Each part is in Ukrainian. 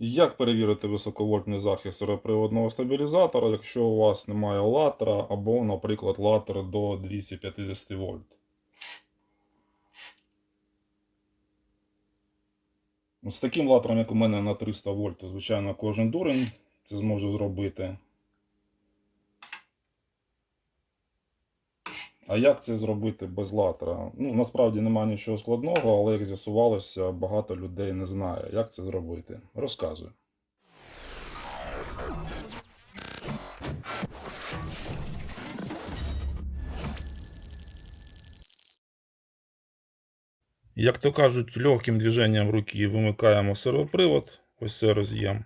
Як перевірити високовольтний захист сервоприводного стабілізатора, якщо у вас немає латера або, наприклад, латер до 250 вольт? З таким латером, як у мене на 300 вольт, звичайно, кожен дурень це зможе зробити. А як це зробити без латера? Ну, насправді немає нічого складного, але як з'ясувалося, багато людей не знає, як це зробити. Розказую. Як то кажуть, легким движенням руки вимикаємо сервопривод. Ось це роз'єм.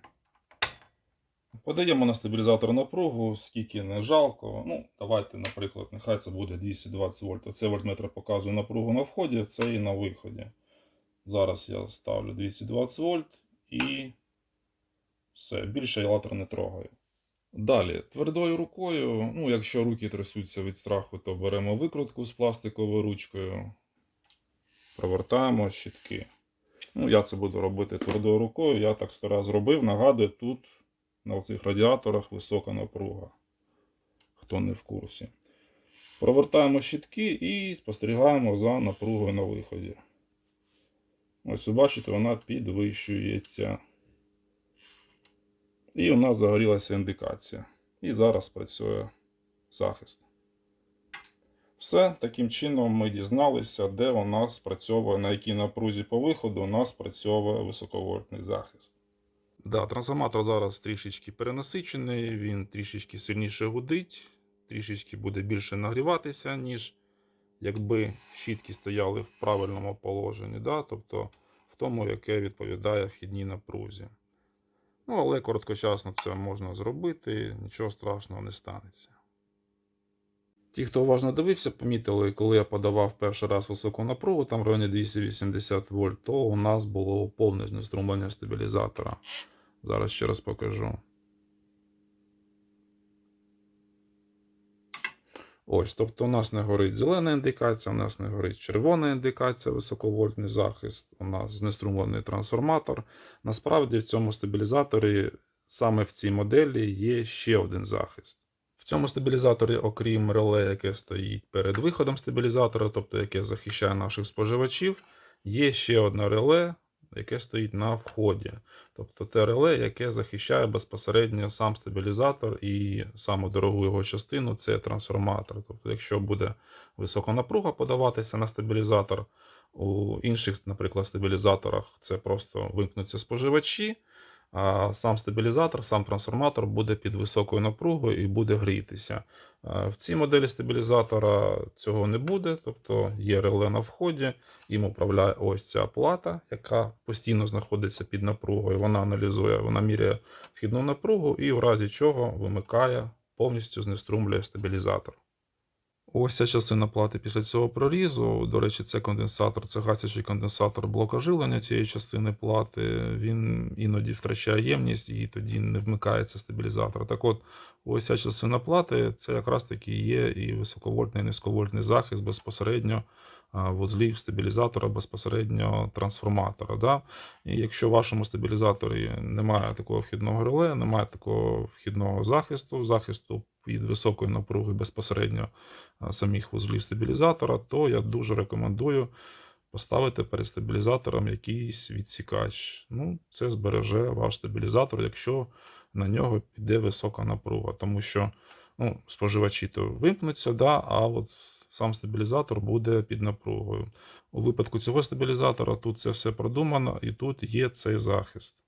Подаємо на стабілізатор напругу, скільки не жалко. Ну, давайте, наприклад, нехай це буде 220 вольт. Оце вольтметр показує напругу на вході, це і на виході. Зараз я ставлю 220 вольт і все, більше я латер не трогаю. Далі, твердою рукою, ну, якщо руки трясуться від страху, то беремо викрутку з пластиковою ручкою, провертаємо щітки. Ну, я це буду робити твердою рукою, я так сто раз зробив. Нагадую, тут на цих радіаторах висока напруга. Хто не в курсі. Провертаємо щітки і спостерігаємо за напругою на виході. Ось ви бачите, вона підвищується. І у нас загорілася індикація. І зараз працює захист. Все, таким чином ми дізналися, де у нас спрацьовує, на якій напрузі по виходу у нас спрацьовує високовольтний захист. Да, трансформатор зараз трішечки перенасичений, він трішечки сильніше гудить, трішечки буде більше нагріватися, ніж якби щітки стояли в правильному положенні, да? тобто в тому, яке відповідає вхідній напрузі. Ну, але короткочасно це можна зробити, нічого страшного не станеться. Ті, хто уважно дивився, помітили, коли я подавав перший раз високу напругу, там в районі 280 вольт, то у нас було повне знеструмлення стабілізатора. Зараз ще раз покажу. Ось, тобто у нас не горить зелена індикація, у нас не горить червона індикація, високовольтний захист, у нас знеструмлений трансформатор. Насправді в цьому стабілізаторі, саме в цій моделі, є ще один захист. В цьому стабілізаторі, окрім реле, яке стоїть перед виходом стабілізатора, тобто яке захищає наших споживачів, є ще одне реле, яке стоїть на вході. Тобто те реле, яке захищає безпосередньо сам стабілізатор і саму дорогу його частину це трансформатор. Тобто, якщо буде висока напруга подаватися на стабілізатор, у інших, наприклад, стабілізаторах це просто вимкнуться споживачі. А сам стабілізатор, сам трансформатор буде під високою напругою і буде грітися. Е, В цій моделі стабілізатора цього не буде, тобто є реле на вході, їм управляє ось ця плата, яка постійно знаходиться під напругою. Вона аналізує, вона міряє вхідну напругу і в разі чого вимикає, повністю знеструмлює стабілізатор. Ось ця частина плати після цього прорізу. До речі, це конденсатор, це гасячий конденсатор блока жилення цієї частини плати. Він іноді втрачає ємність і тоді не вмикається стабілізатор. Так от, ось ця частина плати це якраз таки є і високовольтний, і низьковольтний захист безпосередньо вузлів стабілізатора, безпосередньо трансформатора. Да? І якщо в вашому стабілізаторі немає такого вхідного реле, немає такого вхідного захисту, захисту від високої напруги безпосередньо самих вузлів стабілізатора, то я дуже рекомендую поставити перед стабілізатором якийсь відсікач. Ну, це збереже ваш стабілізатор, якщо на нього піде висока напруга, тому що ну, споживачі то вимкнуться, да, а от сам стабілізатор буде під напругою. У випадку цього стабілізатора тут це все продумано і тут є цей захист.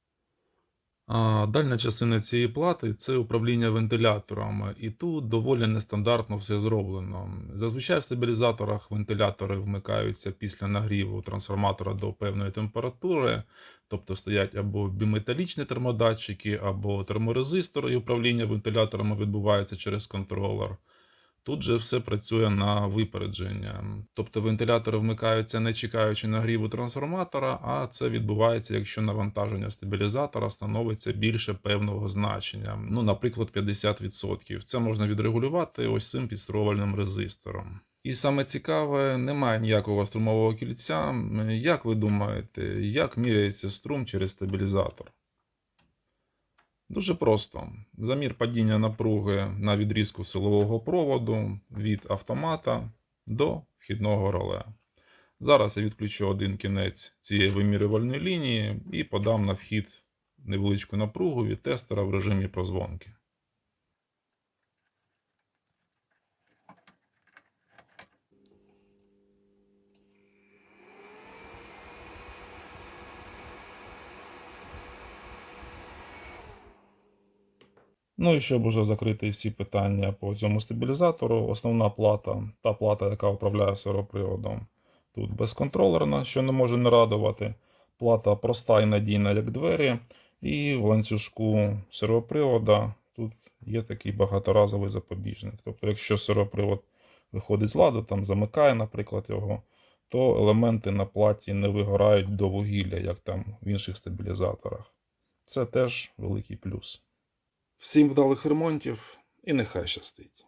А, Дальня частина цієї плати це управління вентиляторами, і тут доволі нестандартно все зроблено. Зазвичай в стабілізаторах вентилятори вмикаються після нагріву трансформатора до певної температури, тобто стоять або біметалічні термодатчики, або терморезистори, і управління вентиляторами відбувається через контролер. Тут же все працює на випередження. Тобто вентилятори вмикаються не чекаючи нагріву трансформатора, а це відбувається, якщо навантаження стабілізатора становиться більше певного значення, ну, наприклад, 50%. Це можна відрегулювати ось цим підстроювальним резистором. І саме цікаве, немає ніякого струмового кільця. Як ви думаєте, як міряється струм через стабілізатор? Дуже просто. Замір падіння напруги на відрізку силового проводу від автомата до вхідного реле. Зараз я відключу один кінець цієї вимірювальної лінії і подам на вхід невеличку напругу від тестера в режимі прозвонки. Ну і щоб уже закрити всі питання по цьому стабілізатору, основна плата, та плата, яка управляє сервоприводом, тут безконтролерна, що не може не радувати. Плата проста і надійна, як двері. І в ланцюжку сервопривода тут є такий багаторазовий запобіжник. Тобто, якщо сервопривод виходить з ладу, там замикає, наприклад, його, то елементи на платі не вигорають до вугілля, як там в інших стабілізаторах. Це теж великий плюс. Всім вдалих ремонтів і нехай щастить.